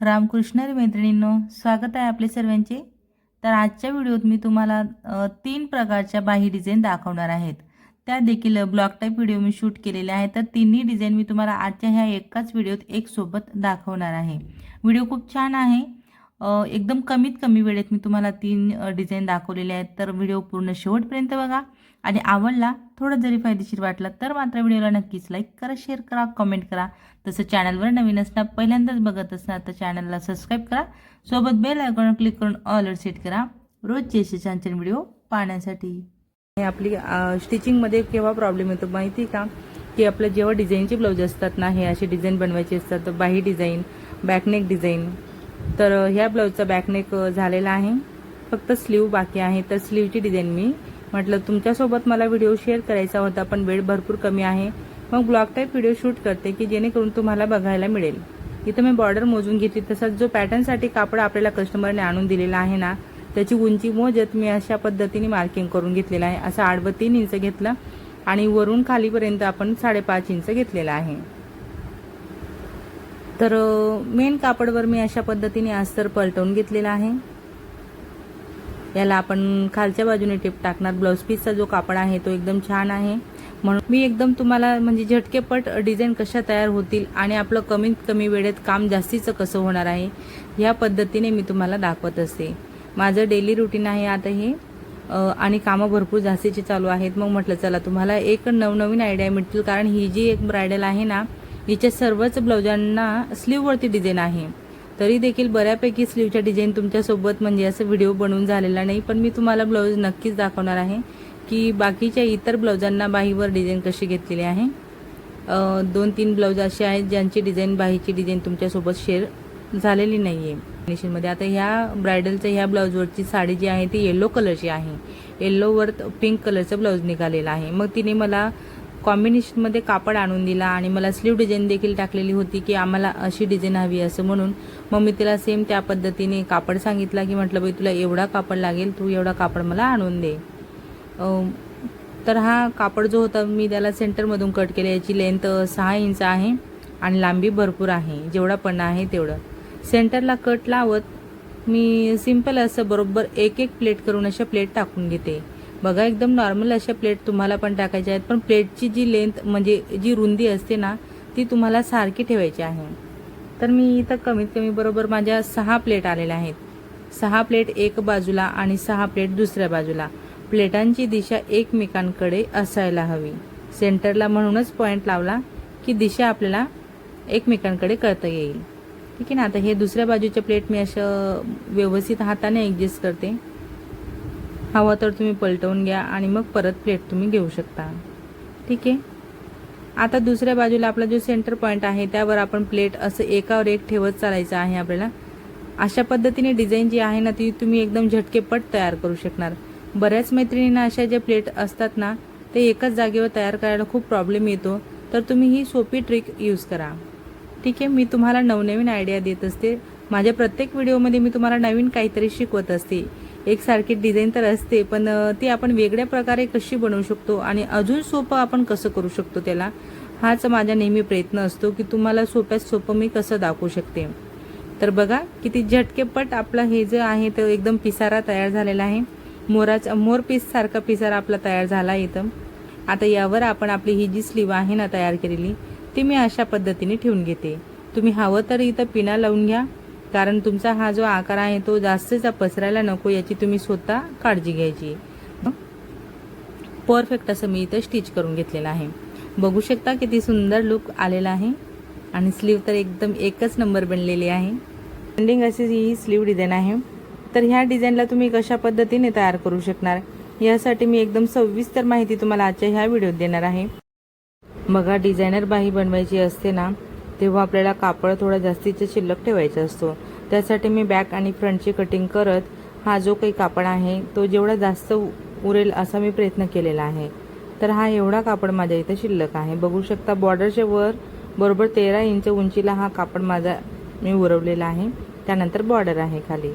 रामकृष्ण मैत्रिणींनो स्वागत आहे आपले सर्वांचे. तर आजच्या व्हिडिओत मी तुम्हाला तीन प्रकारच्या बाही डिझाईन दाखवणार आहेत. त्या देखील ब्लॉक टाईप व्हिडिओ मी शूट केलेले आहे तर तिन्ही डिझाईन मी तुम्हाला आजच्या ह्या एकाच व्हिडिओत एक सोबत दाखवणार आहे. व्हिडिओ खूप छान आहे. एकदम कमीत कमी वेळेत मी तुम्हाला तीन डिझाईन दाखवलेले आहेत. तर व्हिडिओ पूर्ण शेवटपर्यंत बघा. आणि आवडला थोडं जरी फायदेशीर वाटला तर मात्र व्हिडिओला नक्कीच लाईक करा शेअर करा कमेंट करा. तसं चॅनलवर नवीन असणार पहिल्यांदाच बघत असणार तर चॅनलला सबस्क्राईब करा. सोबत बेल आयकॉन क्लिक करून ऑलर सेट करा. रोजचे असे छान छान व्हिडिओ पाहण्यासाठी. हे आपली स्टिचिंगमध्ये केव्हा प्रॉब्लेम येतो माहिती आहे का? की आपलं जेव्हा डिझाईनचे ब्लाऊज असतात ना हे असे डिझाईन बनवायचे असतात. तर बाही डिझाईन बॅकनेक डिझाईन तर ह्या ब्लाऊजचा बॅकनेक झालेला आहे. फक्त स्लीव बाकी आहे. तर स्लीवची डिझाईन मी म्हटलं तुमच्यासोबत मला व्हिडिओ शेअर करायचा होता पण वेळ भरपूर कमी आहे. मग ब्लॉग टाईप व्हिडिओ शूट करते की जेणेकरून तुम्हाला बघायला मिळेल. इथं मी बॉर्डर मोजून घेतली तसंच जो पॅटर्नसाठी कापड आपल्याला कस्टमरने आणून दिलेला आहे ना त्याची उंची मोजत मी अशा पद्धतीने मार्किंग करून घेतलेलं आहे. असं आडवं तीन इंच घेतलं आणि वरून खालीपर्यंत आपण साडेपाच इंच घेतलेलं आहे. तर मेन कापडवर मी अशा पद्धतीने अस्तर पलटवून घेतलेला आहे. याला आपण खालच्या बाजूने टिप टाकणार. ब्लाऊज पीसचा जो कापड आहे तो एकदम छान आहे. म्हणून मी एकदम तुम्हाला म्हणजे झटकेपट डिझाईन कशा तयार होतील आणि आपलं कमीत कमी वेळेत काम जास्तीचं कसं होणार आहे ह्या पद्धतीने मी तुम्हाला दाखवत असते. माझं डेली रुटीन आहे आता हे. आणि कामं भरपूर जास्तीची चालू आहेत. मग म्हटलं चला तुम्हाला एक नवनवीन आयडिया मिळतील. कारण ही जी एक ब्रायडल आहे ना हिच्या सर्वच ब्लाउजांना स्लीववरती डिझाईन आहे. तरी देखील बऱ्यापैकी स्लीवच्या डिझाईन तुमच्यासोबत म्हणजे असं व्हिडिओ बनवून झालेला नाही पण मी तुम्हाला ब्लाऊज नक्कीच दाखवणार आहे की बाकीच्या इतर ब्लाउजांना बाहीवर डिझाईन कशी घेतलेली आहे. दोन तीन ब्लाऊज असे आहेत ज्यांची डिझाईन बाहीची डिझाईन तुमच्यासोबत शेअर झालेली नाही आहे फिनिशिंगमध्ये आता ह्या ब्रायडलच्या ह्या ब्लाऊजवरची साडी जी आहे ती येल्लो कलरची आहे. येल्लोवर पिंक कलरचं ब्लाऊज निघालेलं आहे. मग तिने मला कॉम्बिनेशनमध्ये कापड आणून दिला आणि मला स्लीव डिझाईन देखील टाकलेली होती की आम्हाला अशी डिझाईन हवी असं म्हणून मग मी तिला सेम त्या पद्धतीने कापड सांगितला की म्हटलं बाई तुला एवढा कापड लागेल तू एवढा कापड मला आणून दे. तर हा कापड जो होता मी त्याला सेंटरमधून कट केला. याची लेंथ सहा इंच आहे आणि लांबी भरपूर आहे. जेवढा पण आहे तेवढं. सेंटरला कट लावत मी सिंपल असं बरोबर एक एक प्लेट करून अशा प्लेट टाकून घेते. बघा एकदम नॉर्मल अशा प्लेट तुम्हाला पण टाकायच्या आहेत. पण प्लेटची जी लेंथ म्हणजे जी रुंदी असते ना ती तुम्हाला सारखी ठेवायची आहे. तर मी इथं कमीत कमी बरोबर माझ्या सहा प्लेट आलेल्या आहेत. सहा प्लेट एक बाजूला आणि सहा प्लेट दुसऱ्या बाजूला. प्लेटांची दिशा एकमेकांकडे असायला हवी. सेंटरला म्हणूनच पॉईंट लावला की दिशा आपल्याला एकमेकांकडे कळता येईल. ठीक आहे ना? आता हे दुसऱ्या बाजूचे प्लेट मी असं व्यवस्थित हाताने ॲडजस्ट करते. हवा तर तुम्ही पलटवून घ्या आणि मग परत प्लेट तुम्ही घेऊ शकता. ठीक आहे? आता दुसऱ्या बाजूला आपला जो सेंटर पॉईंट आहे त्यावर आपण प्लेट असं एकावर एक ठेवत चालायचं आहे आपल्याला. अशा पद्धतीने डिझाईन जी आहे ना ती तुम्ही एकदम झटकेपट तयार करू शकणार. बऱ्याच मैत्रिणींना अशा ज्या प्लेट असतात ना ते एकाच जागेवर तयार करायला खूप प्रॉब्लेम येतो. तर तुम्ही ही सोपी ट्रिक यूज करा. ठीक आहे? मी तुम्हाला नवनवीन आयडिया देत असते. माझ्या प्रत्येक व्हिडिओमध्ये मी तुम्हाला नवीन काहीतरी शिकवत असते. एकसारखी डिझाईन तर असते पण ती आपण वेगळ्या प्रकारे कशी बनवू शकतो आणि अजून सोपं आपण कसं करू शकतो त्याला हाच माझा नेहमी प्रयत्न असतो की तुम्हाला सोप्यात सोपं मी कसं दाखवू शकते. तर बघा किती झटकेपट आपला हे जे आहे तो एकदम पिसारा तयार झालेला आहे. मोराचा मोर पीससारखा पिसारा आपला तयार झाला इथं. आता यावर आपण आपली ही जी स्लीव आहे ना तयार केलेली ती मी अशा पद्धतीने ठेवून घेते. तुम्ही हवं तर इथं पिना लावून घ्या. कारण तुमचा हा जो आकार आहे तो जास्तचा पसरायला नको याची तुम्ही स्वतः काळजी घ्यायची. परफेक्ट असं मी इथं स्टिच करून घेतलेलं आहे. बघू शकता किती सुंदर लुक आलेला आहे. आणि स्लीव तर एकदम एकच नंबर बनलेली आहे. ट्रेंडिंग अशी ही स्लीव डिझाईन आहे. तर ह्या डिझाईनला तुम्ही कशा पद्धतीने तयार करू शकणार? यासाठी मी एकदम सविस्तर माहिती तुम्हाला आजच्या ह्या व्हिडिओत देणार आहे. बघा डिझायनर बाही बनवायची असते ना तेव्हा आपल्याला कापड थोडा जास्तीचा शिल्लक ठेवायचा असतो. त्यासाठी मी बॅक आणि फ्रंटची कटिंग करत हा जो काही कापड आहे तो जेवढा जास्त उरेल असा मी प्रयत्न केलेला आहे. तर हा एवढा कापड माझ्या इथं शिल्लक आहे. बघू शकता बॉर्डरच्या वर बरोबर तेरा इंच उंचीला हा कापड माझा मी उरवलेला आहे. त्यानंतर बॉर्डर आहे खाली.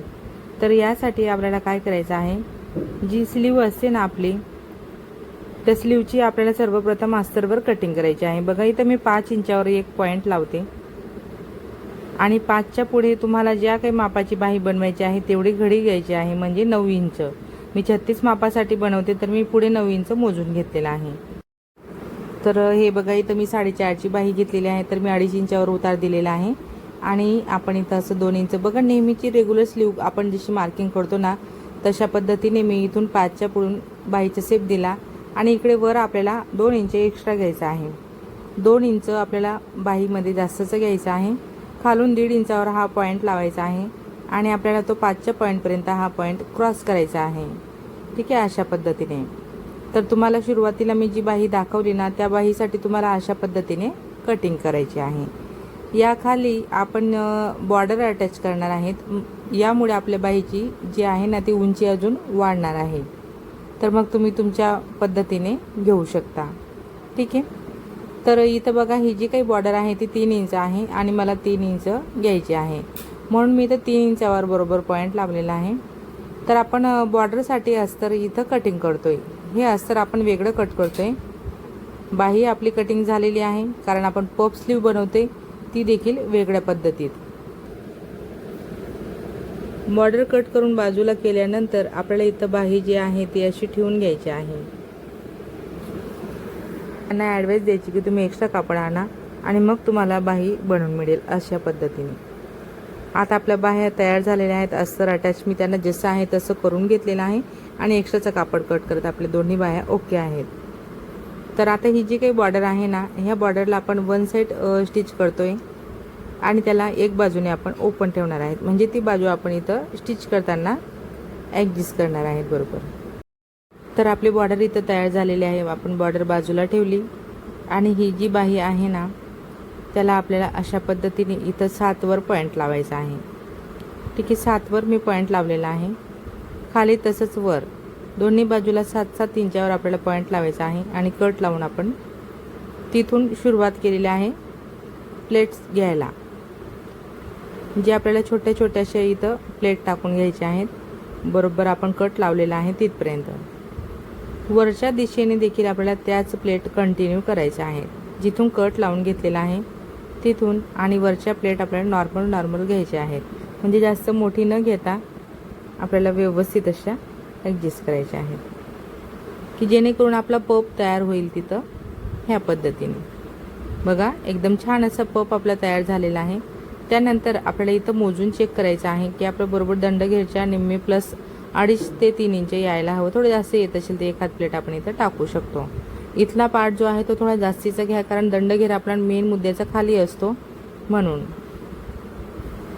तर यासाठी आपल्याला काय करायचं आहे? जी स्लीव असते ना आपली त्या स्लीवची आपल्याला सर्वप्रथम आस्तरवर कटिंग करायची आहे. बघा इथं मी पाच इंचावर एक पॉईंट लावते. आणि पाचच्या पुढे तुम्हाला ज्या काही मापाची बाही बनवायची आहे तेवढी घडी घ्यायची आहे म्हणजे नऊ इंच. मी छत्तीस मापासाठी बनवते तर मी पुढे नऊ इंच मोजून घेतलेलं आहे. तर हे बघा इथं मी साडेचारची बाही घेतलेली आहे तर मी अडीच इंचावर उतार दिलेला आहे. आणि आपण इथं असं दोन इंच बघा नेहमीची रेग्युलर स्लीव आपण जशी मार्किंग करतो ना तशा पद्धतीने मी इथून पाचच्या पुढून बाहीचा सेप दिला. आणि इकडे वर आपल्याला दोन इंच एक्स्ट्रा घ्यायचा आहे. दोन इंच आपल्याला बाहीमध्ये जास्तचं घ्यायचं आहे. खालून दीड इंचावर हा पॉईंट लावायचा आहे. आणि आपल्याला तो पाचच्या पॉईंटपर्यंत हा पॉईंट क्रॉस करायचा आहे. ठीक आहे अशा पद्धतीने. तर तुम्हाला सुरुवातीला मी जी बाही दाखवली ना त्या बाहीसाठी तुम्हाला अशा पद्धतीने कटिंग करायची आहे. या खाली आपण बॉर्डर अटॅच करणार आहेत. यामुळे आपल्या बाहीची जी आहे ना ती उंची अजून वाढणार आहे. तर मग तुम्ही तुमच्या पद्धतीने घेऊ शकता. ठीक आहे? तर इथं बघा ही जी काही बॉर्डर आहे ती तीन इंच आहे आणि मला तीन इंच घ्यायची आहे. म्हणून मी इथं तीन इंचावर बरोबर पॉईंट लावलेला आहे. तर आपण बॉर्डरसाठी अस्तर इथं कटिंग करतो आहे हे अस्तर आपण वेगळं कट करतो आहे बाही आपली कटिंग झालेली आहे कारण आपण पप स्लीव बनवते ती देखील वेगळ्या पद्धतीत. बॉर्डर कट करून बाजूला केल्यानंतर आपल्याला इथं बाही जी आहे ती अशी ठेवून घ्यायची आहे. त्यांना ॲडवाईस द्यायची की तुम्ही एक्स्ट्रा कापड आणा आणि मग तुम्हाला बाही बनवून मिळेल अशा पद्धतीने. आता आपल्या बाह्या तयार झालेल्या आहेत अस्तर अटॅच मी त्यांना जसं आहे तसं करून घेतलेलं आहे आणि एक्स्ट्राचं कापड कट करत आपल्या दोन्ही बाह्या ओके आहेत. तर आता ही जी काही बॉर्डर आहे ना ह्या बॉर्डरला आपण वन साईड स्टिच करतो आहे आणि त्याला एक बाजूने आपण ओपन ठेवणार आहेत. म्हणजे ती बाजू आपण इथं स्टिच करताना ॲडजस्ट करणार आहेत बरोबर. तर आपली बॉर्डर इथं तयार झालेली आहे. आपण बॉर्डर बाजूला ठेवली. आणि ही जी बाही आहे ना त्याला आपल्याला अशा पद्धतीने इथं सातवर पॉईंट लावायचा आहे. ठीक आहे सातवर मी पॉईंट लावलेला आहे. खाली तसंच वर. दोन्ही बाजूला सात सात इंचावर आपल्याला पॉईंट लावायचा आहे. आणि कट लावून आपण तिथून सुरुवात केलेली आहे. प्लेट्स घ्यायला. जे आपल्याला छोट्या छोट्याशा इथं प्लेट टाकून घ्यायचे आहेत. बरोबर आपण कट लावलेला आहे तिथपर्यंत. वरच्या दिशेने देखील आपल्याला त्याच प्लेट कंटिन्यू करायच्या आहेत जिथून कट लावून घेतलेला आहे तिथून आणि वरच्या प्लेट आपल्याला नॉर्मल नॉर्मल घ्यायच्या आहेत. म्हणजे जास्त मोठी न घेता आपल्याला व्यवस्थित अशा ॲडजस्ट करायच्या आहेत. की जेणेकरून आपला पप तयार होईल तिथं ह्या पद्धतीने. बघा एकदम छान असा पप आपला तयार झालेला आहे. त्यानंतर आपल्याला इथं मोजून चेक करायचं आहे की आपल्या बरोबर दंडघेरच्या निम्मे प्लस अडीच ते तीन इंच यायला हवं. थोडं जास्त येत असेल ते एखाद प्लेट आपण इथं टाकू शकतो. इथला पार्ट जो आहे तो थोडा जास्तीचा घ्या कारण दंडघेर आपला मेन मुद्द्याचा खाली असतो म्हणून.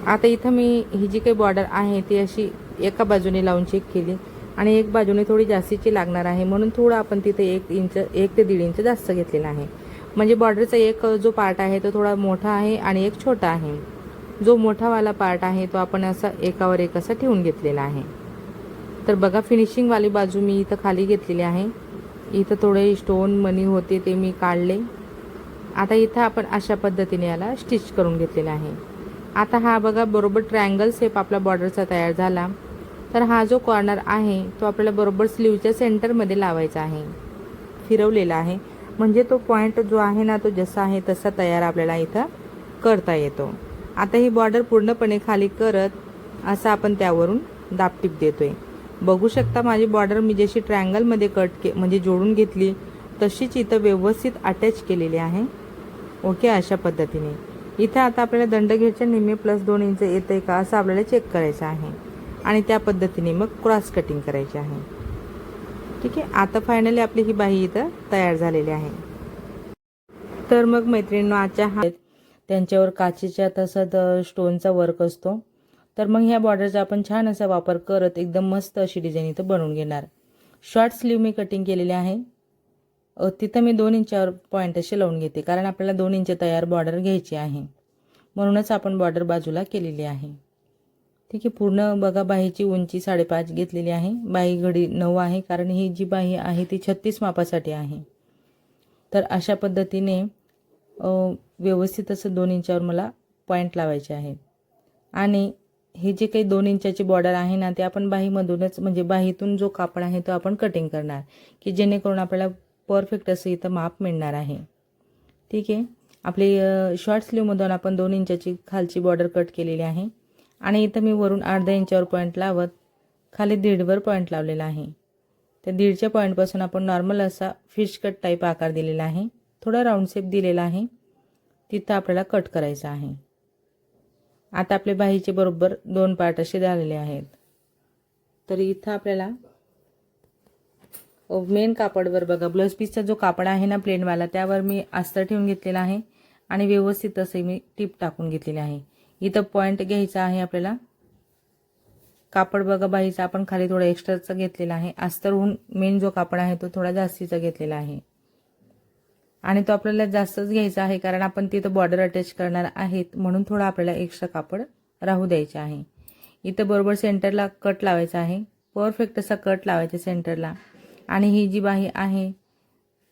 आता इथं मी ही जी काही बॉर्डर आहे ती अशी एका बाजूने लावून चेक केली आणि एक बाजूने थोडी जास्तीची लागणार आहे. म्हणून थोडं आपण तिथे एक इंच एक ते दीड इंच जास्त घेतलेला आहे. म्हणजे बॉर्डरचा एक जो पार्ट आहे तो थोडा मोठा आहे आणि एक छोटा आहे. जो मोठावाला पार्ट आहे तो आपण असा एकावर एक असा ठेवून घेतलेला आहे. तर बघा फिनिशिंगवाली बाजू मी इथं खाली घेतलेली आहे. इथं थोडे स्टोन मनी होते ते मी काढले. आता इथं आपण अशा पद्धतीने याला स्टिच करून घेतलेला आहे. आता हा बघा बरोबर ट्रायंगल शेप आपला बॉर्डरचा तयार झाला. तर हा जो कॉर्नर आहे तो आपल्याला बरोबर स्लीवच्या सेंटरमध्ये लावायचा आहे. फिरवलेला आहे. म्हणजे तो पॉईंट जो आहे ना तो जसा आहे तसा तयार आपल्याला इथं करता येतो. आता ही बॉर्डर पूर्णपणे खाली करत असं आपण त्यावरून दापटीप देतोय. बघू शकता माझी बॉर्डर मी जशी ट्रायंगलमध्ये कट के म्हणजे जोडून घेतली तशीच इथं व्यवस्थित अटॅच केलेली आहे. ओके अशा पद्धतीने. इथं आता आपल्याला दंड दंडघेरच्या निम्मे प्लस दोन इंच येतं आहे का असं आपल्याला चेक करायचं आहे. आणि त्या पद्धतीने मग क्रॉस कटिंग करायची आहे. ठीक आहे आता फायनली आपली ही बाही इथं तयार झालेली आहे. तर मग मैत्रिणींनो आजच्या हा त्यांच्यावर काचेच्या तसंच स्टोनचा वर्क असतो. तर मग ह्या बॉर्डरचा आपण छान असा वापर करत एकदम मस्त अशी डिझाईन इथं बनवून घेणार. शॉर्ट स्लीव मी कटिंग केलेली आहे. तिथं मी दोन इंचावर पॉईंट असे लावून घेते कारण आपल्याला दोन इंच तयार बॉर्डर घ्यायची आहे. म्हणूनच आपण बॉर्डर बाजूला केलेली आहे. ठीक आहे पूर्ण बघा बाहीची उंची साडेपाच घेतलेली आहे. बाही घडी नऊ आहे कारण ही जी बाही आहे ती छत्तीस मापासाठी आहे. तर अशा पद्धतीने व्यवस्थित असं दोन इंचावर मला पॉईंट लावायचे आहे. आणि हे जे काही दोन इंचाची बॉर्डर आहे ना ते आपण बाहीमधूनच म्हणजे बाहीतून जो कापड आहे तो आपण कटिंग करणार. की जेणेकरून आपल्याला परफेक्ट असं इथं माप मिळणार आहे. ठीक आहे? आपली शॉर्ट स्लीवमधून आपण दोन इंचाची खालची बॉर्डर कट केलेली आहे. आणि इथं मी वरून अर्धा इंचावर पॉईंट लावत खाली दीडवर पॉईंट लावलेला आहे. त्या दीडच्या पॉईंटपासून आपण नॉर्मल असा फिश कट टाईप आकार दिलेला आहे. थोडा राऊंड शेप दिलेला आहे. तिथं आपल्याला कट करायचं आहे. आता आपले बाहीचे बरोबर दोन पार्ट असे झालेले आहेत. तर इथं आपल्याला मेन कापडवर बघा ब्लाऊज पीसचा जो कापड आहे ना प्लेनवाला त्यावर मी अस्तर ठेवून घेतलेला आहे. आणि व्यवस्थित असे मी टीप टाकून घेतलेले आहे. इथं पॉईंट घ्यायचा आहे आपल्याला. कापड बघा बाईचा आपण खाली थोडा एक्स्ट्राचा घेतलेला आहे. अस्तरहून मेन जो कापड आहे तो थोडा जास्तीचा घेतलेला आहे. आणि तो आपल्याला जास्तच घ्यायचा आहे कारण आपण तिथं बॉर्डर अटॅच करणार आहेत म्हणून थोडा आपल्याला एक्स्ट्रा कापड राहू द्यायचे आहे. इथं बरोबर सेंटरला कट लावायचा आहे. परफेक्ट असा कट लावायचा सेंटरला आणि ही जी बाही आहे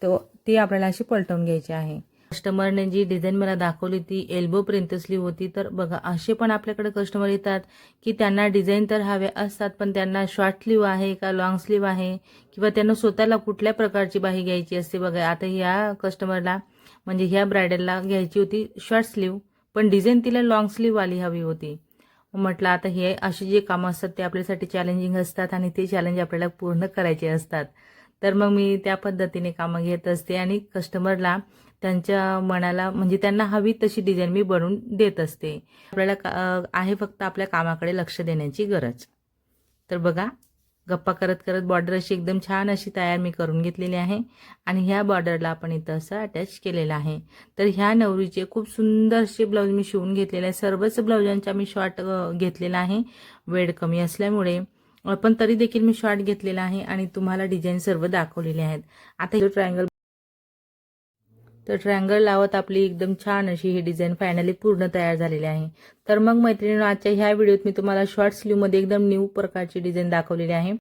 तो ती आपल्याला अशी पलटवून घ्यायची आहे. कस्टमरने जी डिझाईन मला दाखवली ती एल्बोपर्यंत स्लीव होती. तर बघा असे पण आपल्याकडे कस्टमर येतात की त्यांना डिझाईन तर हवे असतात पण त्यांना शॉर्ट स्लीव आहे का लॉंग स्लीव आहे? किंवा त्यांना स्वतःला कुठल्या प्रकारची बाही घ्यायची असते? बघा आता ह्या कस्टमरला म्हणजे ह्या ब्रायडलला घ्यायची होती शॉर्ट स्लीव पण डिझाईन तिला लॉंग स्लीववाली हवी होती. म्हटलं आता हे असे जे कामं असतात ते आपल्यासाठी चॅलेंजिंग असतात आणि ते चॅलेंज आपल्याला पूर्ण करायचे असतात. तर मग मी त्या पद्धतीने कामं घेत असते आणि कस्टमरला त्यांच्या मनाला म्हणजे त्यांना हवी तशी डिझाईन मी बनवून देत असते. आपल्याला का- आहे फक्त आपल्या कामाकडे लक्ष देण्याची गरज. तर बघा गप्पा करत करत बॉर्डर अशी एकदम छान अशी तयार मी करून घेतलेली आहे आणि ह्या बॉर्डरला आपण इथं असं अटॅच केलेलं आहे. तर ह्या नवरीचे खूप सुंदर असे ब्लाऊज मी शिवून घेतलेले आहे. सर्वच ब्लाऊजांचा मी शॉर्ट घेतलेला आहे. वेळ कमी असल्यामुळे पण तरी देखील मी शॉर्ट घेतलेला आहे आणि तुम्हाला डिझाईन सर्व दाखवलेले आहेत. आता ट्रायंगल तर ट्रायंगल लावत आपली एकदम छान अशी ही डिझाईन फायनली पूर्ण तयार झालेली आहे. तर मग मैत्रिणी आजच्या ह्या व्हिडिओत मी तुम्हाला शॉर्ट स्लीवमध्ये एकदम न्यू प्रकारची डिझाईन दाखवलेली आहे.